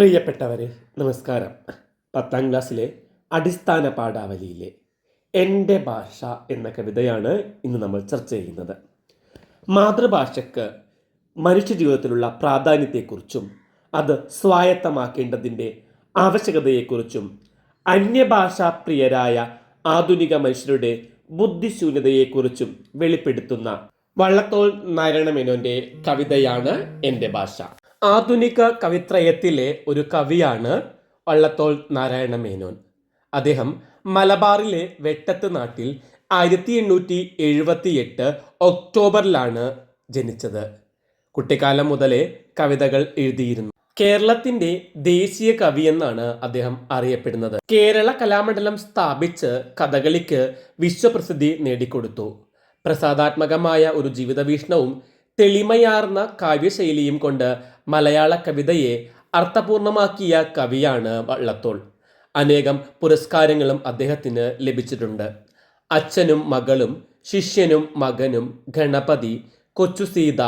പ്രിയപ്പെട്ടവരെ നമസ്കാരം. പത്താം ക്ലാസ്സിലെ അടിസ്ഥാന പാഠാവലിയിലെ എന്റെ ഭാഷ എന്ന കവിതയാണ് ഇന്ന് നമ്മൾ ചർച്ച ചെയ്യുന്നത്. മാതൃഭാഷയ്ക്ക് മനുഷ്യ ജീവിതത്തിലുള്ള പ്രാധാന്യത്തെക്കുറിച്ചും അത് സ്വായത്തമാക്കേണ്ടതിന്റെ ആവശ്യകതയെക്കുറിച്ചും അന്യഭാഷാ പ്രിയരായ ആധുനിക മനുഷ്യരുടെ ബുദ്ധിശൂന്യതയെക്കുറിച്ചും വെളിപ്പെടുത്തുന്ന വള്ളത്തോൾ നാരായണ മേനോന്റെ കവിതയാണ് എന്റെ ഭാഷ. ആധുനിക കവിത്രയത്തിലെ ഒരു കവിയാണ് വള്ളത്തോൾ നാരായണ മേനോൻ. അദ്ദേഹം മലബാറിലെ വെട്ടത്ത് നാട്ടിൽ ആയിരത്തി എണ്ണൂറ്റി എഴുപത്തി എട്ട് ഒക്ടോബറിലാണ് ജനിച്ചത്. കുട്ടിക്കാലം മുതലേ കവിതകൾ എഴുതിയിരുന്നു. കേരളത്തിന്റെ ദേശീയ കവി എന്നാണ് അദ്ദേഹം അറിയപ്പെടുന്നത്. കേരള കലാമണ്ഡലം സ്ഥാപിച്ച് കഥകളിക്ക് വിശ്വപ്രസിദ്ധി നേടിക്കൊടുത്തു. പ്രസാദാത്മകമായ ഒരു ജീവിതവീക്ഷണവും തെളിമയാർന്ന കാവ്യശൈലിയും കൊണ്ട് മലയാള കവിതയെ അർത്ഥപൂർണമാക്കിയ കവിയാണ് വള്ളത്തോൾ. അനേകം പുരസ്കാരങ്ങളും അദ്ദേഹത്തിന് ലഭിച്ചിട്ടുണ്ട്. അച്ഛനും മകളും ശിഷ്യനും മകനും ഗണപതി കൊച്ചു സീത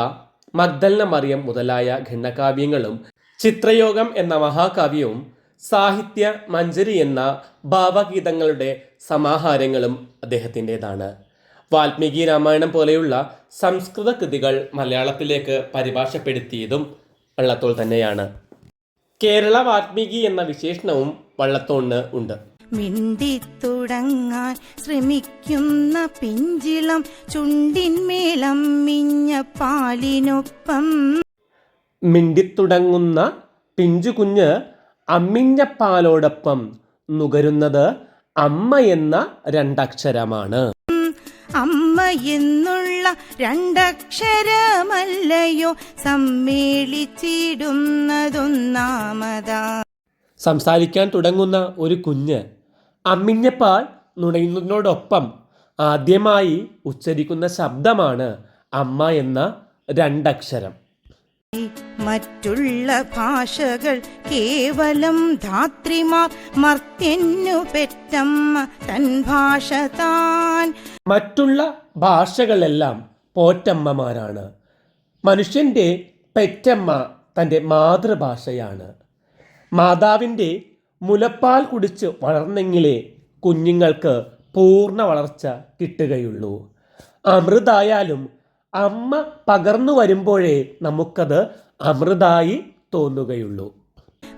മഗ്ദലന മറിയം മുതലായ ഖണ്ഡകാവ്യങ്ങളും ചിത്രയോഗം എന്ന മഹാകാവ്യവും സാഹിത്യ മഞ്ജരി എന്ന ഭാവഗീതങ്ങളുടെ സമാഹാരങ്ങളും അദ്ദേഹത്തിന്റെതാണ്. വാൽമീകി രാമായണം പോലെയുള്ള സംസ്കൃത കൃതികൾ മലയാളത്തിലേക്ക് പരിഭാഷപ്പെടുത്തിയതും വള്ളത്തോൾ തന്നെയാണ്. കേരള വാൽമീകി എന്ന വിശേഷണവും വള്ളത്തോളിന് ഉണ്ട്. മിണ്ടിത്തുടങ്ങാൻ ശ്രമിക്കുന്ന പിഞ്ചിളം ചുണ്ടിന്മേലമ്മിഞ്ഞ പാലിനൊപ്പം. മിണ്ടിത്തുടങ്ങുന്ന പിഞ്ചുകുഞ്ഞ് അമ്മിഞ്ഞപ്പാലോടൊപ്പം നുകരുന്നത് അമ്മ എന്ന രണ്ടക്ഷരമാണ്. അമ്മ എന്നുള്ള രണ്ടക്ഷരമല്ലയോ സമ്മേളിച്ചിടുന്നതൊന്നാമതാ. സംസാരിക്കാൻ തുടങ്ങുന്ന ഒരു കുഞ്ഞ് അമ്മിഞ്ഞപ്പാൾ നുണയുന്നതിനോടൊപ്പം ആദ്യമായി ഉച്ചരിക്കുന്ന ശബ്ദമാണ് അമ്മ എന്ന രണ്ടക്ഷരം. മറ്റുള്ള ഭാഷകൾ കേവലം ധാത്രിമാർ മർത്യന്നു പെറ്റമ്മ തൻ ഭാഷ താൻ. മറ്റുള്ള ഭാഷകളെല്ലാം പോറ്റമ്മമാരാണ്. മനുഷ്യന്റെ പെറ്റമ്മ തന്റെ മാതൃഭാഷയാണ്. മാതാവിന്റെ മുലപ്പാൽ കുടിച്ച് വളർന്നെങ്കിലേ കുഞ്ഞുങ്ങൾക്ക് പൂർണ വളർച്ച കിട്ടുകയുള്ളൂ. അമൃതായാലും അമ്മ പകർന്നു വരുമ്പോഴേ നമുക്കത് അമൃതായി തോന്നുകയുള്ളൂ.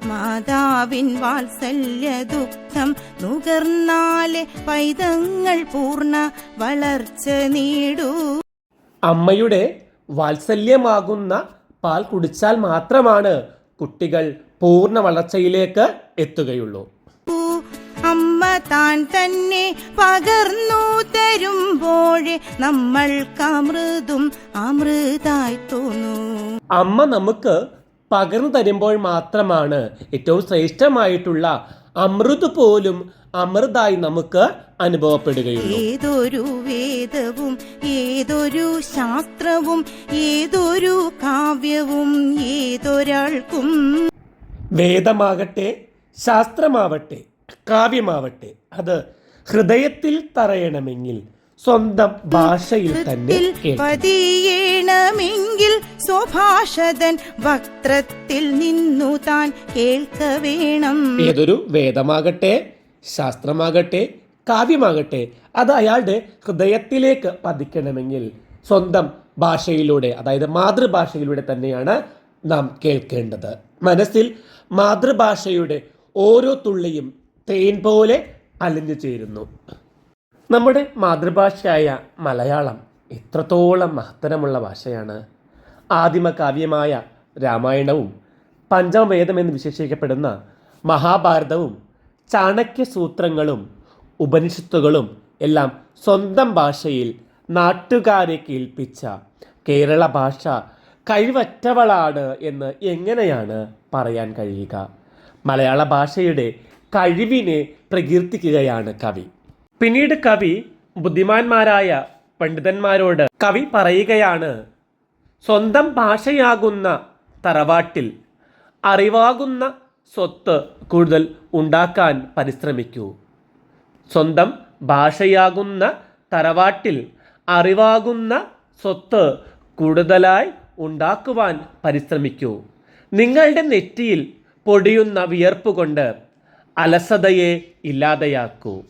മാതാവിൻ വാത്സല്യ ദുഃഖം നുകർന്നാലെ പൈതങ്ങൾ പൂർണ വളർച്ച നേടൂ. അമ്മയുടെ വാത്സല്യമാകുന്ന പാൽ കുടിച്ചാൽ മാത്രമാണ് കുട്ടികൾ പൂർണ വളർച്ചയിലേക്ക് എത്തുകയുള്ളൂ. താൻ തന്നെ പകർന്നു തരുമ്പോഴേ നമ്മൾക്ക് അമൃതും അമൃതായി തോന്നു. അമ്മ നമുക്ക് പകർന്നു തരുമ്പോൾ മാത്രമാണ് ഏറ്റവും ശ്രേഷ്ഠമായിട്ടുള്ള അമൃത് പോലും അമൃതായി നമുക്ക് അനുഭവപ്പെടുകയുള്ളൂ. ഏതൊരു വേദവും ഏതൊരു ശാസ്ത്രവും ഏതൊരു കാവ്യവും ഏതൊരാൾക്കും വേദമാകട്ടെ ശാസ്ത്രമാവട്ടെ കാവ്യമാവട്ടെ. അത് ഹൃദയത്തിൽ തറയണമെങ്കിൽ സ്വന്തം ഭാഷയിൽ തന്നെ പതിയണമെങ്കിൽ സ്വഭാഷതൻ വക്ത്രത്തിൽ നിന്നു താൻ കേൾക്ക വേണം. ഏതൊരു വേദമാകട്ടെ ശാസ്ത്രമാകട്ടെ കാവ്യമാകട്ടെ അത് അയാളുടെ ഹൃദയത്തിലേക്ക് പതിക്കണമെങ്കിൽ സ്വന്തം ഭാഷയിലൂടെ അതായത് മാതൃഭാഷയിലൂടെ തന്നെയാണ് നാം കേൾക്കേണ്ടത്. മനസ്സിൽ മാതൃഭാഷയുടെ ഓരോ തുള്ളിയും തേൻ പോലെ അലിഞ്ഞു ചേരുന്നു. നമ്മുടെ മാതൃഭാഷയായ മലയാളം എത്രത്തോളം മഹത്തരമുള്ള ഭാഷയാണ്. ആദിമ കാവ്യമായ രാമായണവും പഞ്ചമവേദം എന്ന് വിശേഷിക്കപ്പെടുന്ന മഹാഭാരതവും ചാണക്യസൂത്രങ്ങളും ഉപനിഷത്തുകളും എല്ലാം സ്വന്തം ഭാഷയിൽ നാട്ടുകാരെ കേൾപ്പിച്ച കേരള ഭാഷ കഴിവറ്റവളാണ് എന്ന് എങ്ങനെയാണ് പറയാൻ കഴിയുക? മലയാള ഭാഷയുടെ കഴിവിനെ പ്രകീർത്തിക്കുകയാണ് കവി. പിന്നീട് കവി ബുദ്ധിമാന്മാരായ പണ്ഡിതന്മാരോട് കവി പറയുകയാണ് സ്വന്തം ഭാഷയാകുന്ന തറവാട്ടിൽ അറിവാകുന്ന സ്വത്ത് കൂടുതൽ ഉണ്ടാക്കാൻ പരിശ്രമിക്കൂ. സ്വന്തം ഭാഷയാകുന്ന തറവാട്ടിൽ അറിവാകുന്ന സ്വത്ത് കൂടുതലായി ഉണ്ടാക്കുവാൻ പരിശ്രമിക്കൂ. നിങ്ങളുടെ നെറ്റിയിൽ പൊടിയുന്ന വിയർപ്പ് കൊണ്ട് അലസതയെ ഇല്ലാതെയാക്കൂ.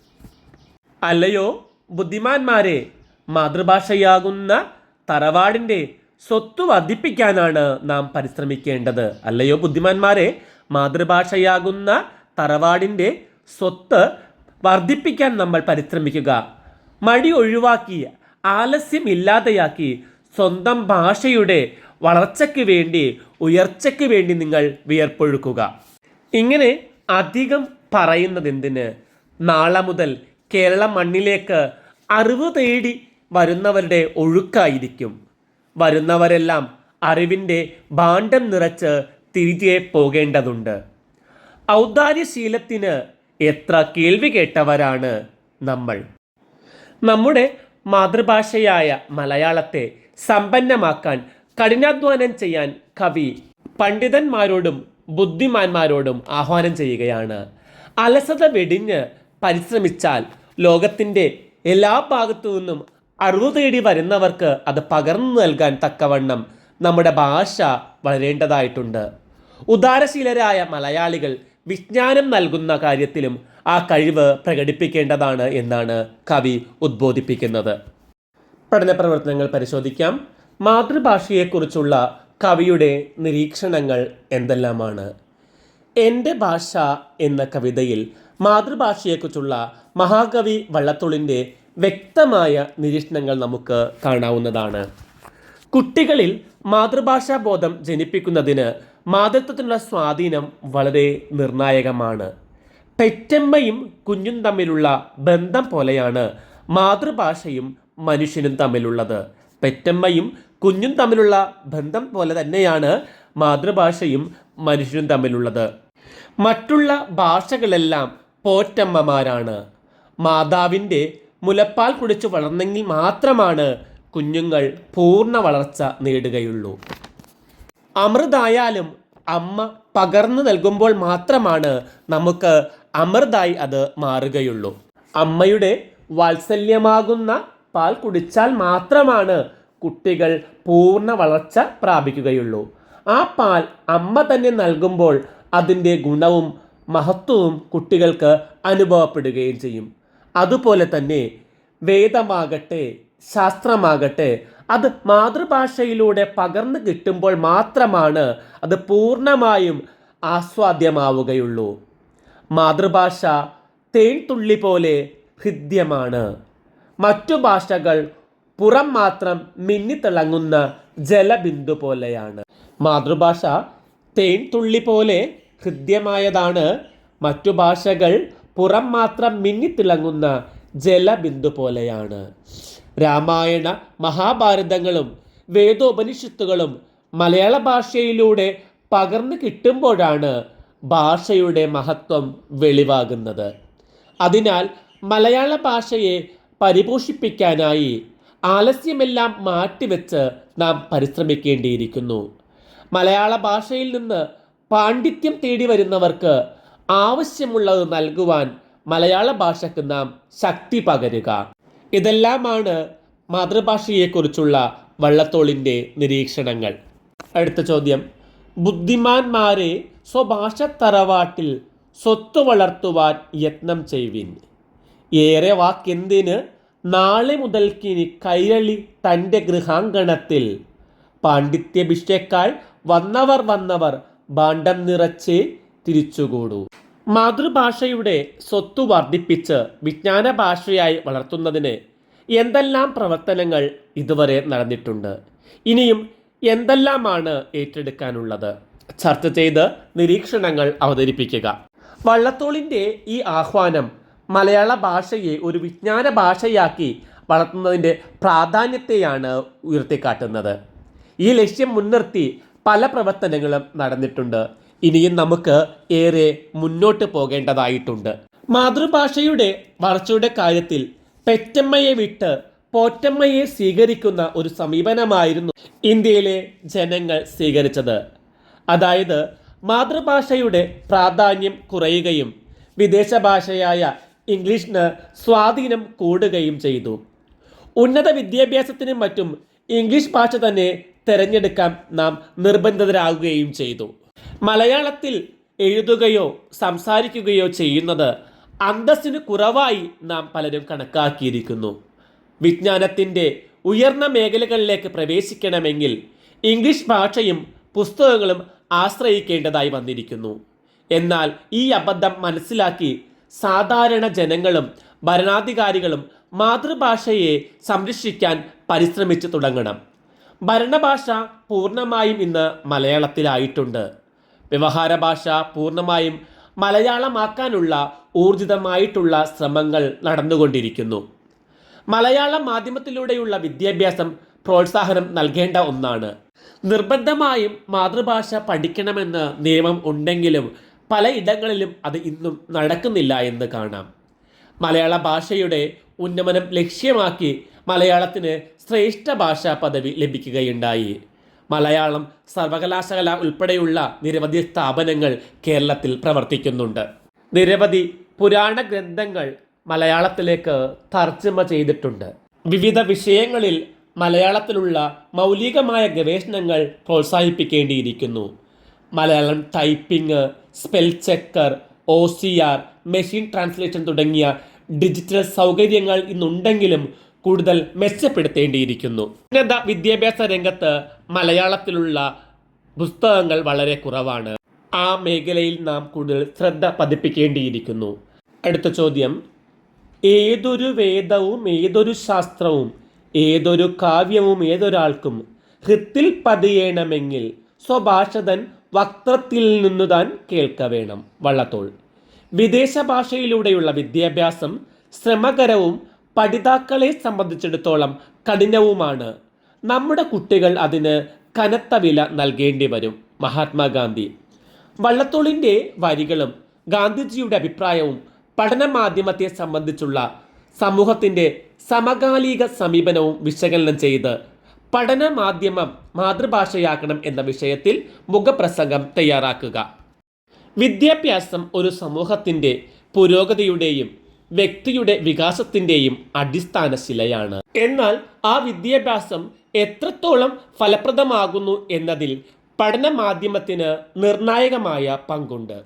അല്ലയോ ബുദ്ധിമാന്മാരെ മാതൃഭാഷയാകുന്ന തറവാടിന്റെ സ്വത്ത് വർദ്ധിപ്പിക്കാനാണ് നാം പരിശ്രമിക്കേണ്ടത്. അല്ലയോ ബുദ്ധിമാന്മാരെ മാതൃഭാഷയാകുന്ന തറവാടിന്റെ സ്വത്ത് വർദ്ധിപ്പിക്കാൻ നമ്മൾ പരിശ്രമിക്കുക. മടി ഒഴിവാക്കി ആലസ്യം ഇല്ലാതെയാക്കി സ്വന്തം ഭാഷയുടെ വളർച്ചയ്ക്ക് വേണ്ടി ഉയർച്ചയ്ക്ക് വേണ്ടി നിങ്ങൾ വിയർപ്പൊഴുക്കുക. ഇങ്ങനെ അധികം പറയുന്നതെന്തിന് നാളെ മുതൽ കേരള മണ്ണിലേക്ക് അറിവ് തേടി വരുന്നവരുടെ ഒഴുക്കായിരിക്കും. വരുന്നവരെല്ലാം അറിവിന്റെ ഭാണ്ഡം നിറച്ച് തിരികെ പോകേണ്ടതുണ്ട്. ഔദാര്യശീലത്തിന് എത്ര കേൾവി കേട്ടവരാണ് നമ്മൾ. നമ്മുടെ മാതൃഭാഷയായ മലയാളത്തെ സമ്പന്നമാക്കാൻ കഠിനാധ്വാനം ചെയ്യാൻ കവി പണ്ഡിതന്മാരോടും ബുദ്ധിമാന്മാരോടും ആഹ്വാനം ചെയ്യുകയാണ്. അലസത വെടിഞ്ഞ് പരിശ്രമിച്ചാൽ ലോകത്തിന്റെ എല്ലാ ഭാഗത്തു നിന്നും അറിവ് തേടി വരുന്നവർക്ക് അത് പകർന്നു നൽകാൻ തക്കവണ്ണം നമ്മുടെ ഭാഷ വളരേണ്ടതായിട്ടുണ്ട്. ഉദാരശീലരായ മലയാളികൾ വിജ്ഞാനം നൽകുന്ന കാര്യത്തിലും ആ കഴിവ് പ്രകടിപ്പിക്കേണ്ടതാണ് എന്നാണ് കവി ഉദ്ബോധിപ്പിക്കുന്നത്. പഠന പ്രവർത്തനങ്ങൾ പരിശോധിക്കാം. മാതൃഭാഷയെക്കുറിച്ചുള്ള കവിയുടെ നിരീക്ഷണങ്ങൾ എന്തെല്ലാമാണ്? എന്റെ ഭാഷ എന്ന കവിതയിൽ മാതൃഭാഷയെക്കുറിച്ചുള്ള മഹാകവി വള്ളത്തോളിന്റെ വ്യക്തമായ നിരീക്ഷണങ്ങൾ നമുക്ക് കാണാവുന്നതാണ്. കുട്ടികളിൽ മാതൃഭാഷാ ബോധം ജനിപ്പിക്കുന്നതിന് മാതൃത്വത്തിനുള്ള സ്വാധീനം വളരെ നിർണായകമാണ്. പെറ്റമ്മയും കുഞ്ഞും തമ്മിലുള്ള ബന്ധം പോലെയാണ് മാതൃഭാഷയും മനുഷ്യനും തമ്മിലുള്ളത്. പെറ്റമ്മയും കുഞ്ഞും തമ്മിലുള്ള ബന്ധം പോലെ തന്നെയാണ് മാതൃഭാഷയും മനുഷ്യനും തമ്മിലുള്ളത്. മറ്റുള്ള ഭാഷകളെല്ലാം പോറ്റമ്മമാരാണ്. മാതാവിന്റെ മുലപ്പാൽ കുടിച്ച് വളർന്നെങ്കിൽ മാത്രമാണ് കുഞ്ഞുങ്ങൾ പൂർണ വളർച്ച നേടുകയുള്ളൂ. അമൃതായാലും അമ്മ പകർന്നു നൽകുമ്പോൾ മാത്രമാണ് നമുക്ക് അമൃതായി അത് മാറുകയുള്ളൂ. അമ്മയുടെ വാത്സല്യമാകുന്ന പാൽ കുടിച്ചാൽ മാത്രമാണ് കുട്ടികൾ പൂർണ വളർച്ച പ്രാപിക്കുകയുള്ളൂ. ആ പാൽ അമ്മ തന്നെ നൽകുമ്പോൾ അതിന്റെ ഗുണവും മഹത്വവും കുട്ടികൾക്ക് അനുഭവപ്പെടുകയും ചെയ്യും. അതുപോലെ തന്നെ വേദമാകട്ടെ ശാസ്ത്രമാകട്ടെ അത് മാതൃഭാഷയിലൂടെ പകർന്നു കിട്ടുമ്പോൾ മാത്രമാണ് അത് പൂർണമായും ആസ്വാദ്യമാവുകയുള്ളൂ. മാതൃഭാഷ തേൻതുള്ളി പോലെ ഹൃദ്യമാണ്. മറ്റു ഭാഷകൾ പുറം മാത്രം മിന്നിത്തിളങ്ങുന്ന ജലബിന്ദു പോലെയാണ്. മാതൃഭാഷ തേൻതുള്ളി പോലെ ഹൃദ്യമായതാണ് മറ്റു ഭാഷകൾ പുറം മാത്രം മിന്നിത്തിളങ്ങുന്ന ജലബിന്ദു പോലെയാണ്. രാമായണ മഹാഭാരതങ്ങളും വേദോപനിഷത്തുകളും മലയാള ഭാഷയിലൂടെ പകർന്നു കിട്ടുമ്പോഴാണ് ഭാഷയുടെ മഹത്വം വെളിവാകുന്നത്. അതിനാൽ മലയാള ഭാഷയെ പരിപോഷിപ്പിക്കാനായി ആലസ്യമെല്ലാം മാറ്റിവെച്ച് നാം പരിശ്രമിക്കേണ്ടിയിരിക്കുന്നു. മലയാള ഭാഷയിൽ നിന്ന് പാണ്ഡിത്യം തേടി വരുന്നവർക്ക് ആവശ്യമുള്ളത് നൽകുവാൻ മലയാള ഭാഷയ്ക്ക് നാം ശക്തി പകരുക. ഇതെല്ലാമാണ് മാതൃഭാഷയെക്കുറിച്ചുള്ള വള്ളത്തോളിന്റെ നിരീക്ഷണങ്ങൾ. അടുത്ത ചോദ്യം. ബുദ്ധിമാന്മാരെ സ്വഭാഷ തറവാട്ടിൽ സ്വത്ത് വളർത്തുവാൻ യത്നം ചെയ്യുവിൻ. ഏറെ വാക്കെന്തിന്? നാളെ മുതൽക്കിനി കൈരളി തന്റെ ഗൃഹാങ്കണത്തിൽ പാണ്ഡിത്യഭിഷേക്കാൾ വന്നവർ വന്നവർ ഭാണ്ഡം നിറച്ച് തിരിച്ചുകൂടൂ. മാതൃഭാഷയുടെ സ്വത്ത് വർദ്ധിപ്പിച്ച് വിജ്ഞാന ഭാഷയായി വളർത്തുന്നതിന് എന്തെല്ലാം പ്രവർത്തനങ്ങൾ ഇതുവരെ നടന്നിട്ടുണ്ട്? ഇനിയും എന്തെല്ലാമാണ് ഏറ്റെടുക്കാനുള്ളത്? ചർച്ച ചെയ്ത് നിരീക്ഷണങ്ങൾ അവതരിപ്പിക്കുക. വള്ളത്തോളിന്റെ ഈ ആഹ്വാനം മലയാള ഭാഷയെ ഒരു വിജ്ഞാന ഭാഷയാക്കി വളർത്തുന്നതിന്റെ പ്രാധാന്യത്തെയാണ് ഉയർത്തിക്കാട്ടുന്നത്. ഈ ലക്ഷ്യം മുൻനിർത്തി പല പ്രവർത്തനങ്ങളും നടന്നിട്ടുണ്ട്. ഇനിയും നമുക്ക് ഏറെ മുന്നോട്ട് പോകേണ്ടതായിട്ടുണ്ട്. മാതൃഭാഷയുടെ വളർച്ചയുടെ കാര്യത്തിൽ പെറ്റമ്മയെ വിട്ട് പോറ്റമ്മയെ സ്വീകരിക്കുന്ന ഒരു സമീപനമായിരുന്നു ഇന്ത്യയിലെ ജനങ്ങൾ സ്വീകരിച്ചത്. അതായത് മാതൃഭാഷയുടെ പ്രാധാന്യം കുറയുകയും വിദേശ ഭാഷയായ ഇംഗ്ലീഷിന് സ്വാധീനം കൂടുകയും ചെയ്തു. ഉന്നത വിദ്യാഭ്യാസത്തിനും മറ്റും ഇംഗ്ലീഷ് ഭാഷ തന്നെ തിരഞ്ഞെടുക്കാൻ നാം നിർബന്ധിതരാകുകയും ചെയ്തു. മലയാളത്തിൽ എഴുതുകയോ സംസാരിക്കുകയോ ചെയ്യുന്നത് അന്തസ്സിന് കുറവായി നാം പലരും കണക്കാക്കിയിരിക്കുന്നു. വിജ്ഞാനത്തിന്റെ ഉയർന്ന മേഖലകളിലേക്ക് പ്രവേശിക്കണമെങ്കിൽ ഇംഗ്ലീഷ് ഭാഷയും പുസ്തകങ്ങളും ആശ്രയിക്കേണ്ടതായി വന്നിരിക്കുന്നു. എന്നാൽ ഈ അബദ്ധം മനസ്സിലാക്കി സാധാരണ ജനങ്ങളും ഭരണാധികാരികളും മാതൃഭാഷയെ സംരക്ഷിക്കാൻ പരിശ്രമിച്ചു തുടങ്ങണം. ഭരണഭാഷ പൂർണമായും ഇന്ന് മലയാളത്തിലായിട്ടുണ്ട്. വ്യവഹാര ഭാഷ പൂർണമായും മലയാളമാക്കാനുള്ള ഊർജിതമായിട്ടുള്ള ശ്രമങ്ങൾ നടന്നുകൊണ്ടിരിക്കുന്നു. മലയാള മാധ്യമത്തിലൂടെയുള്ള വിദ്യാഭ്യാസം പ്രോത്സാഹനം നൽകേണ്ട ഒന്നാണ്. നിർബന്ധമായും മാതൃഭാഷ പഠിക്കണമെന്ന് നിയമം ഉണ്ടെങ്കിലും പലയിടങ്ങളിലും അത് ഇന്നും നടക്കുന്നില്ല എന്ന് കാണാം. മലയാള ഭാഷയുടെ ഉന്നമനം ലക്ഷ്യമാക്കി മലയാളത്തിന് ശ്രേഷ്ഠ ഭാഷാ പദവി ലഭിക്കുകയുണ്ടായി. മലയാളം സർവകലാശാല ഉൾപ്പെടെയുള്ള നിരവധി സ്ഥാപനങ്ങൾ കേരളത്തിൽ പ്രവർത്തിക്കുന്നുണ്ട്. നിരവധി പുരാണ ഗ്രന്ഥങ്ങൾ മലയാളത്തിലേക്ക് തർജമ ചെയ്തിട്ടുണ്ട്. വിവിധ വിഷയങ്ങളിൽ മലയാളത്തിലുള്ള മൗലികമായ ഗവേഷണങ്ങൾ പ്രോത്സാഹിപ്പിക്കേണ്ടിയിരിക്കുന്നു. Malayalam typing spell checker O C R machine translation തുടങ്ങിയ ഡിജിറ്റൽ സൗകര്യങ്ങൾ ഇന്നുണ്ടെങ്കിലും കൂടുതൽ മെച്ചപ്പെടുത്തേണ്ടിയിരിക്കുന്നു. ഉന്നത വിദ്യാഭ്യാസ രംഗത്ത് മലയാളത്തിലുള്ള പുസ്തകങ്ങൾ വളരെ കുറവാണ്. ആ മേഖലയിൽ നാം കൂടുതൽ ശ്രദ്ധ പതിപ്പിക്കേണ്ടിയിരിക്കുന്നു. അടുത്ത ചോദ്യം. ഏതൊരു വേദവും ഏതൊരു ശാസ്ത്രവും ഏതൊരു കാവ്യവും ഏതൊരാൾക്കും ഹൃത്തിൽ പതിയേണമെങ്കിൽ സ്വഭാഷതൻ വക്തത്തിൽ നിന്നു താൻ കേൾക്ക വേണം വള്ളത്തോൾ. വിദേശ ഭാഷയിലൂടെയുള്ള വിദ്യാഭ്യാസം ശ്രമകരവും പഠിതാക്കളെ സംബന്ധിച്ചിടത്തോളം കഠിനവുമാണ്. നമ്മുടെ കുട്ടികൾ അതിന് കനത്ത വില നൽകേണ്ടി വരും. മഹാത്മാഗാന്ധി. വള്ളത്തോളിന്റെ വരികളും ഗാന്ധിജിയുടെ അഭിപ്രായവും പഠന മാധ്യമത്തെ സംബന്ധിച്ചുള്ള സമൂഹത്തിന്റെ സമകാലിക സമീപനവും വിശകലനം ചെയ്ത് പഠന മാധ്യമം മാതൃഭാഷയാക്കണം എന്ന വിഷയത്തിൽ മുഖപ്രസംഗം തയ്യാറാക്കുക. വിദ്യാഭ്യാസം ഒരു സമൂഹത്തിന്റെ പുരോഗതിയുടെയും വ്യക്തിയുടെ വികാസത്തിന്റെയും അടിസ്ഥാന ശിലയാണ്. എന്നാൽ ആ വിദ്യാഭ്യാസം എത്രത്തോളം ഫലപ്രദമാകുന്നു എന്നതിൽ പഠന മാധ്യമത്തിന് നിർണായകമായ പങ്കുണ്ട്.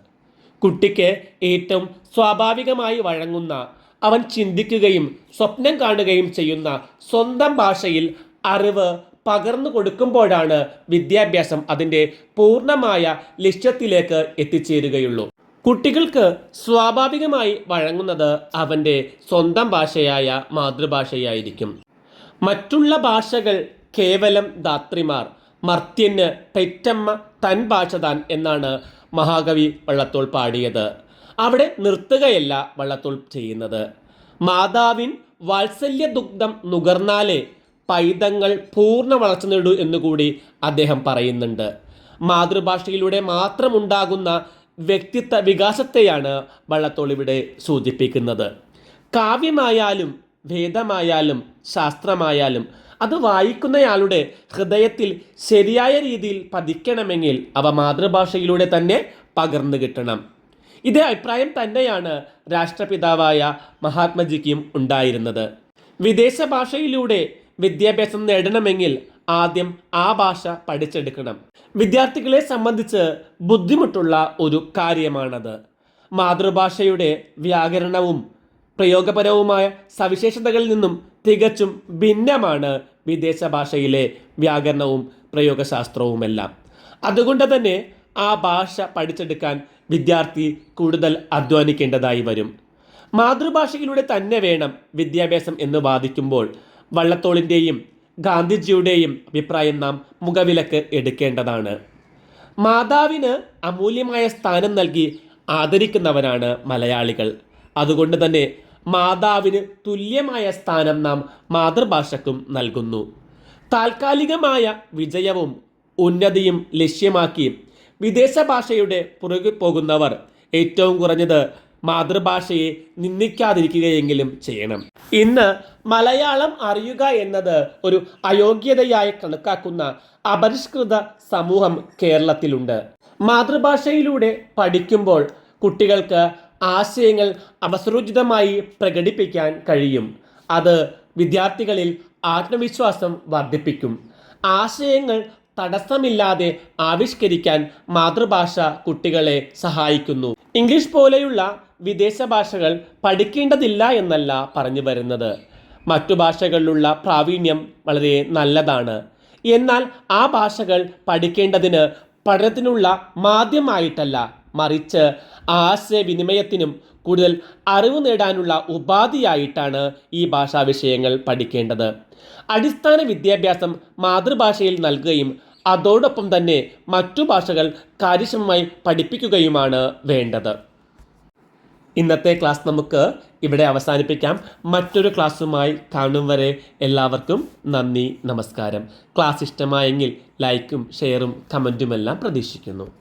കുട്ടിക്ക് ഏറ്റവും സ്വാഭാവികമായി വഴങ്ങുന്ന അവൻ ചിന്തിക്കുകയും സ്വപ്നം കാണുകയും ചെയ്യുന്ന സ്വന്തം ഭാഷയിൽ അറിവ് പകർന്നു കൊടുക്കുമ്പോഴാണ് വിദ്യാഭ്യാസം അതിന്റെ പൂർണമായ ലക്ഷ്യത്തിലേക്ക് എത്തിച്ചേരുകയുള്ളൂ. കുട്ടികൾക്ക് സ്വാഭാവികമായി വഴങ്ങുന്നത് അവന്റെ സ്വന്തം ഭാഷയായ മാതൃഭാഷയായിരിക്കും. മറ്റുള്ള ഭാഷകൾ കേവലം ധാത്രിമാർ മർത്യന് പെറ്റമ്മ തൻ ഭാഷ താൻ എന്നാണ് മഹാകവി വള്ളത്തോൾ പാടിയത്. അവിടെ നിർത്തുകയല്ല വള്ളത്തോൾ ചെയ്യുന്നത്. മാതാവിൻ വാത്സല്യ ദുഗ്ധം നുകർന്നാലേ പൈതങ്ങൾ പൂർണ വളർച്ച നേടൂ എന്നുകൂടി അദ്ദേഹം പറയുന്നുണ്ട്. മാതൃഭാഷയിലൂടെ മാത്രമുണ്ടാകുന്ന വ്യക്തിത്വ വികാസത്തെയാണ് വള്ളത്തോൾ ഇവിടെ സൂചിപ്പിക്കുന്നത്. കാവ്യമായാലും വേദമായാലും ശാസ്ത്രമായാലും അത് വായിക്കുന്നയാളുടെ ഹൃദയത്തിൽ ശരിയായ രീതിയിൽ പതിക്കണമെങ്കിൽ അവ മാതൃഭാഷയിലൂടെ തന്നെ പകർന്നു കിട്ടണം. ഇതേ അഭിപ്രായം തന്നെയാണ് രാഷ്ട്രപിതാവായ മഹാത്മജിക്കും ഉണ്ടായിരുന്നത്. വിദേശ ഭാഷയിലൂടെ വിദ്യാഭ്യാസം നേടണമെങ്കിൽ ആദ്യം ആ ഭാഷ പഠിച്ചെടുക്കണം. വിദ്യാർത്ഥികളെ സംബന്ധിച്ച് ബുദ്ധിമുട്ടുള്ള ഒരു കാര്യമാണത്. മാതൃഭാഷയുടെ വ്യാകരണവും പ്രയോഗപരവുമായ സവിശേഷതകളിൽ നിന്നും തികച്ചും ഭിന്നമാണ് വിദേശ ഭാഷയിലെ വ്യാകരണവും പ്രയോഗശാസ്ത്രവുമെല്ലാം. അതുകൊണ്ട് തന്നെ ആ ഭാഷ പഠിച്ചെടുക്കാൻ വിദ്യാർത്ഥി കൂടുതൽ അധ്വാനിക്കേണ്ടതായി വരും. മാതൃഭാഷയിലൂടെ തന്നെ വേണം വിദ്യാഭ്യാസം എന്ന് വാദിക്കുമ്പോൾ വള്ളത്തോളിന്റെയും ഗാന്ധിജിയുടെയും അഭിപ്രായം നാം മുഖവിലക്ക് എടുക്കേണ്ടതാണ്. മാതാവിന് അമൂല്യമായ സ്ഥാനം നൽകി ആദരിക്കുന്നവരാണ് മലയാളികൾ. അതുകൊണ്ട് തന്നെ മാതാവിന് തുല്യമായ സ്ഥാനം നാം മാതൃഭാഷക്കും നൽകുന്നു. താൽക്കാലികമായ വിജയവും ഉന്നതിയും ലക്ഷ്യമാക്കി വിദേശ ഭാഷയുടെ പുറകെ പോകുന്നവർ ഏറ്റവും കുറഞ്ഞത് മാതൃഭാഷയെ നിന്ദിക്കാതിരിക്കുകയെങ്കിലും ചെയ്യണം. ഇന്ന് മലയാളം അറിയുക എന്നത് ഒരു അയോഗ്യതയായി കണക്കാക്കുന്ന അപരിഷ്കൃത സമൂഹം കേരളത്തിലുണ്ട്. മാതൃഭാഷയിലൂടെ പഠിക്കുമ്പോൾ കുട്ടികൾക്ക് ആശയങ്ങൾ അവസരോചിതമായി പ്രകടിപ്പിക്കാൻ കഴിയും. അത് വിദ്യാർത്ഥികളിൽ ആത്മവിശ്വാസം വർദ്ധിപ്പിക്കും. ആശയങ്ങൾ തടസ്സമില്ലാതെ ആവിഷ്കരിക്കാൻ മാതൃഭാഷ കുട്ടികളെ സഹായിക്കുന്നു. ഇംഗ്ലീഷ് പോലെയുള്ള വിദേശ ഭാഷകൾ പഠിക്കേണ്ടതില്ല എന്നല്ല പറഞ്ഞു വരുന്നത്. മറ്റു ഭാഷകളിലുള്ള പ്രാവീണ്യം വളരെ നല്ലതാണ്. എന്നാൽ ആ ഭാഷകൾ പഠിക്കേണ്ടതിന് പഠനത്തിനുള്ള മാധ്യമായിട്ടല്ല മറിച്ച് ആശയവിനിമയത്തിനും കൂടുതൽ അറിവ് നേടാനുള്ള ഉപാധിയായിട്ടാണ് ഈ ഭാഷാ വിഷയങ്ങൾ പഠിക്കേണ്ടത്. അടിസ്ഥാന വിദ്യാഭ്യാസം മാതൃഭാഷയിൽ നൽകുകയും അതോടൊപ്പം തന്നെ മറ്റു ഭാഷകൾ കാര്യക്ഷമമായി പഠിപ്പിക്കുകയുമാണ് വേണ്ടത്. ഇന്നത്തെ ക്ലാസ് നമുക്ക് ഇവിടെ അവസാനിപ്പിക്കാം. മറ്റൊരു ക്ലാസ്സുമായി കാണും വരെ എല്ലാവർക്കും നന്ദി നമസ്കാരം. ക്ലാസ് ഇഷ്ടമായെങ്കിൽ ലൈക്കും ഷെയറും കമന്റുമെല്ലാം പ്രതീക്ഷിക്കുന്നു.